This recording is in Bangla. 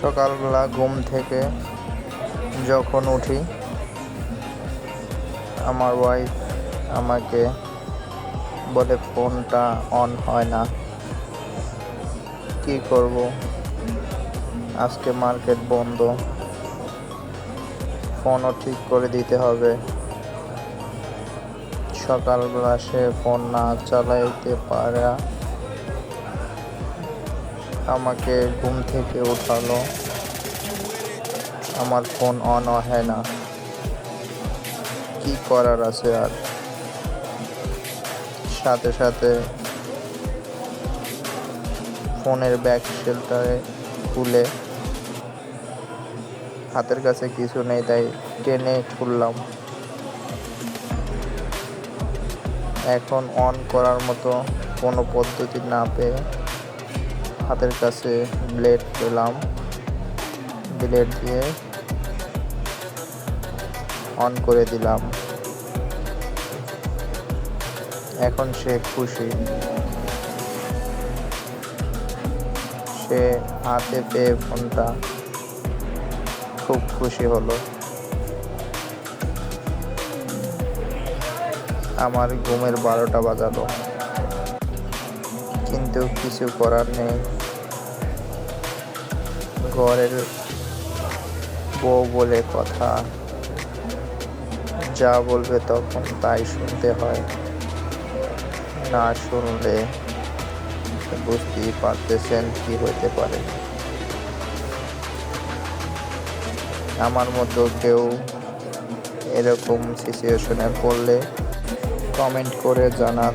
সকালবেলা ঘুম থেকে যখন উঠি, আমার ওয়াইফ আমাকে বলে, ফোনটা অন হয় না। কি করব? আজকে মার্কেট বন্ধ। ফোনও ঠিক করে দিতে হবে। সকালবেলা সে ফোন না চালাইতে পারা আমাকে ঘুম থেকে উঠালো। আমার ফোন অন হয় না। কি করার আছে আর? সাথে সাথে ফোনের ব্যাক শেলটারে খুলে হাতের কাছে কিছু নেই, তাই টেনে খুললাম এখন অন করার মতো কোনো পদ্ধতি না পেয়ে হাতের কাছে ব্লেড পেলাম। ব্লেড দিয়ে অন করে দিলাম। এখন সে খুশি। সে হাতে পেয়ে ফোনটা খুব খুশি হলো। আমার ঘুমের বারোটা বাজালো। কিন্তু কিছু করার নেই। ঘরের বউ বলে কথা, যা বলবে তখন তাই শুনতে হয়। না শুনলে বুঝতেই পারতেছেন কি হতে পারে। আমার মতো কেউ এরকম সিচুয়েশনে পড়লে কমেন্ট করে জানান।